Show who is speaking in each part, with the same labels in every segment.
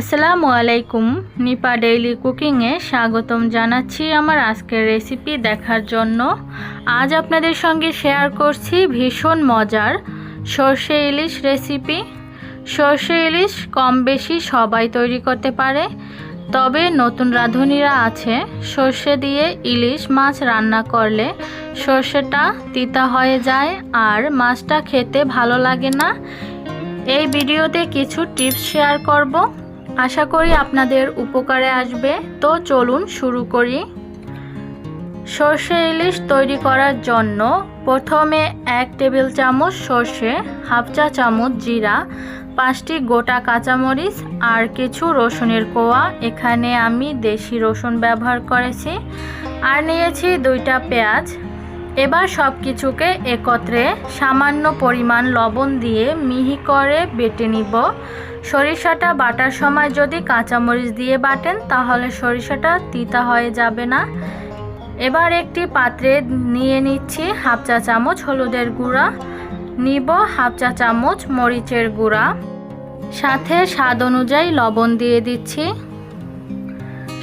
Speaker 1: আসসালামু আলাইকুম। নিপা ডেইলি কুকিংয়ে স্বাগতম জানাচ্ছি আমার আজকের রেসিপি দেখার জন্য। আজ আপনাদের সঙ্গে শেয়ার করছি ভীষণ মজার সর্ষে ইলিশ রেসিপি। সর্ষে ইলিশ কম বেশি সবাই তৈরি করতে পারে, তবে নতুন রাঁধুনিরা আছে। সর্ষে দিয়ে ইলিশ মাছ রান্না করলে সর্ষেটা তিতা হয়ে যায় আর মাছটা খেতে ভালো লাগে না। এই ভিডিওতে কিছু টিপস শেয়ার করব। আশা করি আপনাদের উপকারে আসবে। তো চলুন শুরু করি। সর্ষে ইলিশ তৈরি করার জন্য প্রথমে এক টেবিল চামচ সর্ষে, হাফ চা চামচ জিরা, পাঁচটি গোটা কাঁচামরিচ আর কিছু রসুনের কোয়া। এখানে আমি দেশি রসুন ব্যবহার করেছি। আর নিয়েছি দুইটা পেঁয়াজ। এবার সব কিছুকে একত্রে সামান্য পরিমাণ লবণ দিয়ে মিহি করে বেটে নিব। সরিষাটা বাটার সময় যদি কাঁচামরিচ দিয়ে বাটেন, তাহলে সরিষাটা তিতা হয়ে যাবে না। এবার একটি পাত্রে নিয়ে নিচ্ছি হাফ চা চামচ হলুদের গুঁড়া। নিব হাফ চা চামচ মরিচের গুঁড়া। সাথে স্বাদ অনুযায়ী লবণ দিয়ে দিচ্ছি।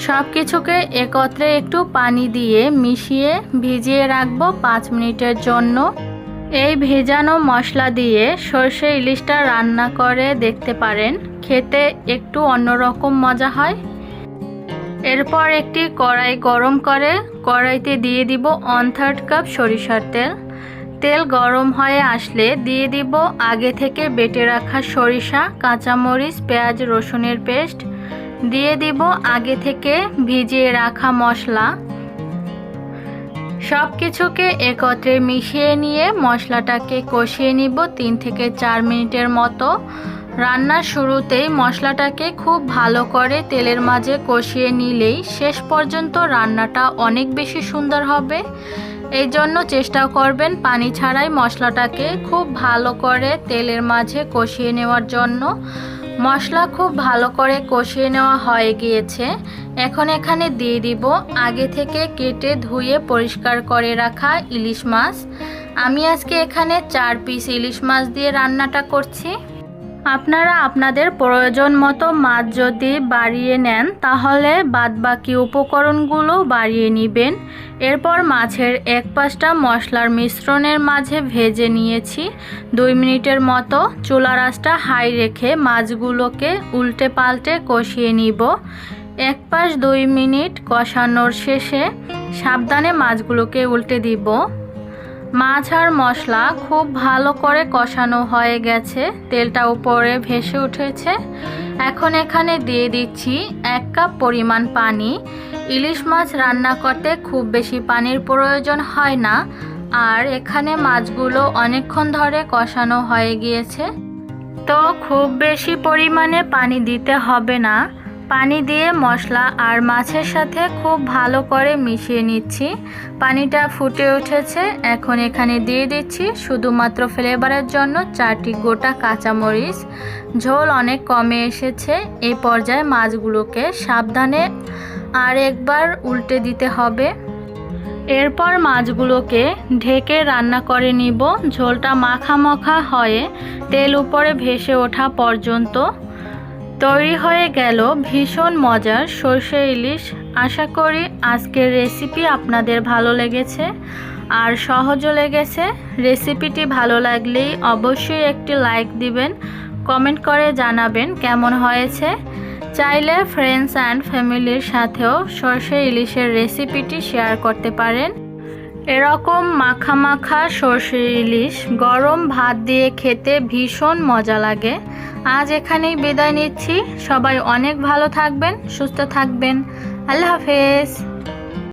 Speaker 1: সব কিছুকে একত্রে একটু পানি দিয়ে মিশিয়ে ভিজিয়ে রাখব পাঁচ মিনিটের জন্য। এই ভেজানো মশলা দিয়ে সর্ষে ইলিশটা রান্না করে দেখতে পারেন, খেতে একটু অন্যরকম মজা হয়। এরপর একটি কড়াই গরম করে কড়াইতে দিয়ে দিব ওয়ান থার্ড কাপ সরিষার তেল। তেল গরম হয়ে আসলে দিয়ে দিব আগে থেকে বেটে রাখা সরিষা, কাঁচামরিচ, পেঁয়াজ, রসুনের পেস্ট দিয়ে দিব আগে থেকে ভিজিয়ে রাখা মশলা। সব কিছুকে একত্রে মিশিয়ে নিয়ে মশলাটাকে কষিয়ে নিব তিন থেকে চার মিনিটের মতো। রান্নার শুরুতেই মশলাটাকে খুব ভালো করে তেলের মাঝে কষিয়ে নিলেই শেষ পর্যন্ত রান্নাটা অনেক বেশি সুন্দর হবে। এই জন্য চেষ্টা করবেন পানি ছাড়াই মশলাটাকে খুব ভালো করে তেলের মাঝে কষিয়ে নেওয়ার জন্য। মশলা খুব ভালো করে কষিয়ে নেওয়া হয়ে গিয়েছে। এখন এখানে দিয়ে দিব আগে থেকে কেটে ধুয়ে পরিষ্কার করে রাখা ইলিশ মাছ। আমি আজকে এখানে চার পিস ইলিশ মাছ দিয়ে রান্নাটা করছি। আপনারা আপনাদের প্রয়োজন মতো মাছ যদি বাড়িয়ে নেন, তাহলে বাদবাকি উপকরণগুলো বাড়িয়ে নেবেন। এরপর মাছের এক পাশটা মশলার মিশ্রণের মাঝে ভেজে নিয়েছি। দুই মিনিটের মতো চুলা রাসটা হাই রেখে মাছগুলোকে উল্টে পাল্টে কষিয়ে নিব। এক পাশ দুই মিনিট কষানোর শেষে সাবধানে মাছগুলোকে উল্টে দিব। মাছ আর মশলা খুব ভালো করে কষানো হয়ে গেছে। তেলটা উপরে ভেসে উঠেছে। এখন এখানে দিয়ে দিচ্ছি এক কাপ পরিমাণ পানি। ইলিশ মাছ রান্না করতে খুব বেশি পানির প্রয়োজন হয় না। আর এখানে মাছগুলো অনেকক্ষণ ধরে কষানো হয়ে গিয়েছে। তো খুব বেশি পরিমাণে পানি দিতে হবে না। পানি দিয়ে মশলা আর মাছের সাথে খুব ভালো করে মিশিয়ে নিচ্ছি। পানিটা ফুটে উঠেছে। এখন এখানে দিয়ে দিচ্ছি শুধুমাত্র ফ্লেভারের জন্য চারটি গোটা কাঁচামরিচ। ঝোল অনেক কমে এসেছে। এই পর্যায়ে মাছগুলোকে সাবধানে আর একবার উল্টে দিতে হবে। এরপর মাছগুলোকে ঢেকে রান্না করে নিব। ঝোলটা মাখা মাখা হয়ে তেল উপরে ভেসে ওঠা পর্যন্ত। তৈরি হয়ে গেল ভীষণ মজার সর্ষে ইলিশ। আশা করি আজকের রেসিপি আপনাদের ভালো লেগেছে। আর সহজও লেগেছে। রেসিপিটি ভালো লাগলেই অবশ্যই একটি লাইক দিবেন কমেন্ট করে জানাবেন কেমন হয়েছে। চাইলে ফ্রেন্ডস অ্যান্ড ফ্যামিলির সাথেও সর্ষে ইলিশের রেসিপিটি শেয়ার করতে পারেন। এরকম মাখা মাখা সর্ষে ইলিশ গরম ভাত দিয়ে খেতে ভীষণ মজা লাগে। আজ এখানেই বিদায় নিচ্ছি। সবাই অনেক ভালো থাকবেন সুস্থ থাকবেন। আল্লাহ হাফেজ।